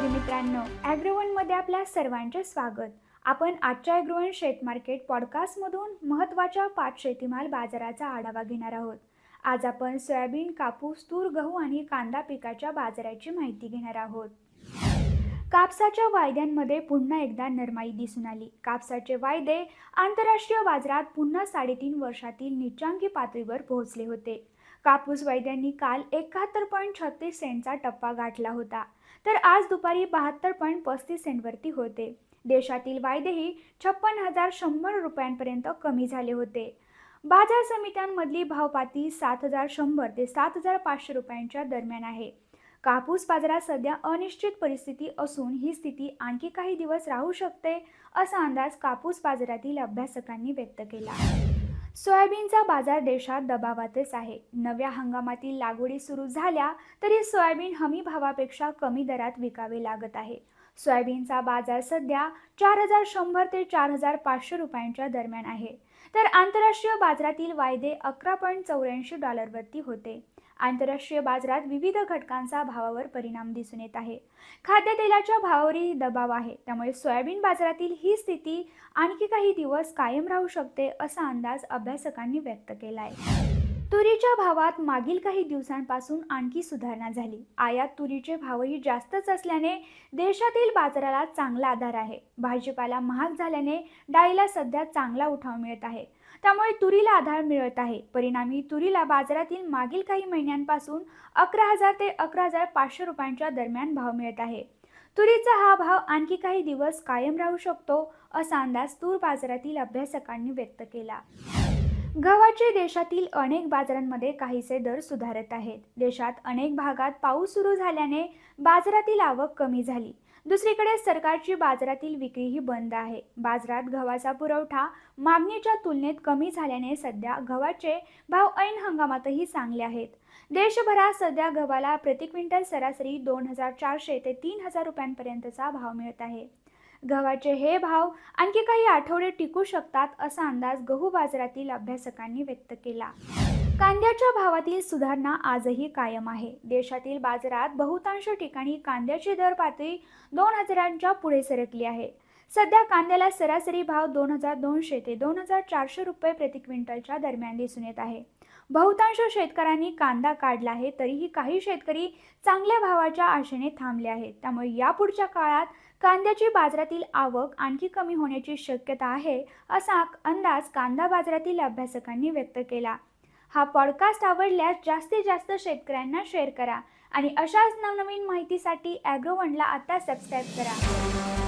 शेतकरी मित्रांनो ॲग्रोवनमध्ये आपल्या सर्वांचे स्वागत. आपण आजच्या ॲग्रोवन शेत मार्केट पॉडकास्टमधून महत्त्वाच्या पाच शेतीमाल बाजाराचा आढावा घेणार आहोत. आज आपण सोयाबीन कापूस तूर गहू आणि कांदा पिकाच्या बाजाराची माहिती घेणार आहोत. कापसाच्या वायद्यांमध्ये पुन्हा एकदा नरमाई दिसून आली. कापसाचे वायदे आंतरराष्ट्रीय बाजारात पुन्हा साडेतीन वर्षातील निच्चांकी पातळीवर पोहोचले होते. कापूस वैद्यांनी काल एकाहत्तर पॉईंट छत्तीस सेंटचा टप्पा गाठला होता. तर आज दुपारी बहात्तर पॉईंट पस्तीस सेंटवरती होते. देशातील वायदेही छप्पन हजार शंभर रुपयांपर्यंत कमी झाले होते. बाजार समित्यांमधली भावपाती सात हजार शंभर ते सात हजार पाचशे रुपयांच्या दरम्यान आहे. कापूस बाजारात सध्या अनिश्चित परिस्थिती असून ही स्थिती आणखी काही दिवस राहू शकते असा अंदाज कापूस बाजारातील अभ्यासकांनी व्यक्त केला. सोयाबीनचा बाजार देशात दबावातच आहे. नव्या हंगामातील लागवडी सुरू झाल्या तरी सोयाबीन हमी भावापेक्षा कमी दरात विकावे लागत आहे. सोयाबीनचा बाजार सध्या चार हजार शंभर ते चार हजार पाचशे रुपयांच्या दरम्यान आहे. तर आंतरराष्ट्रीय बाजारातील वायदे अकरा पॉईंट चौऱ्याऐंशी डॉलरवरती होते. आंतरराष्ट्रीय बाजारात विविध घटकांचा भावावर परिणाम दिसून येत आहे. खाद्यतेलाच्या भावावरही दबाव आहे. त्यामुळे सोयाबीन बाजारातील ही स्थिती आणखी काही दिवस कायम राहू शकते असा अंदाज अभ्यासकांनी व्यक्त केला आहे तुरीच्या भावात मागील काही दिवसांपासून आणखी सुधारणा झाली. आयात तुरीचे भावही जास्तच असल्याने देशातील बाजाराला चांगला आधार आहे. भाजीपाला महाग झाल्याने डाळीला सध्या चांगला उठाव मिळत आहे. त्यामुळे तुरीला आधार मिळत आहे. परिणामी तुरीला बाजारातील मागील काही महिन्यांपासून अकरा हजार ते अकरा हजार पाचशे रुपयांच्या दरम्यान भाव मिळत आहे. तुरीचा हा भाव आणखी काही दिवस कायम राहू शकतो असा अंदाज तूर बाजारातील अभ्यासकांनी व्यक्त केला. गव्हाचे देशातील अनेक बाजारांमध्ये काहीसे दर सुधारत आहेत. देशात अनेक भागात पाऊस सुरू झाल्याने बाजारातील आवक कमी झाली. दुसरीकडे सरकारची बाजारातील विक्रीही बंद आहे. बाजारात गव्हाचा पुरवठा मागणीच्या तुलनेत कमी झाल्याने सध्या गव्हाचे भाव ऐन हंगामातही चांगले आहेत. देशभरात सध्या गव्हाला प्रति क्विंटल सरासरी दोन हजार चारशे ते तीन हजार रुपयांपर्यंतचा भाव मिळत आहे. गव्हाचे हे भाव आणखी काही आठवडे टिकू शकतात असा अंदाज गहू बाजारातील अभ्यासकांनी व्यक्त केला. कांद्याच्या भावातील सुधारणा आजही कायम आहे. देशातील बाजारात बहुतांश ठिकाणी कांद्याची दर पातळी दोन हजारांच्या पुढे सरकली आहे. सध्या कांद्याला सरासरी भाव दोन हजार दोनशे ते दोन हजार चारशे रुपये प्रति क्विंटलच्या दरम्यान दिसून येत आहे. बहुतांश शेतकऱ्यांनी कांदा काढला आहे तरीही काही शेतकरी चांगल्या भावाच्या आशेने थांबले आहेत. त्यामुळे यापुढच्या काळात कांद्याची बाजारातील आवक आणखी कमी होण्याची शक्यता आहे असा अंदाज कांदा बाजारातील अभ्यासकांनी व्यक्त केला. हा पॉडकास्ट आवडल्यास जास्तीत जास्त शेतकऱ्यांना शेअर करा आणि अशाच नवनवीन माहितीसाठी ॲग्रोवनला आता सबस्क्राईब करा.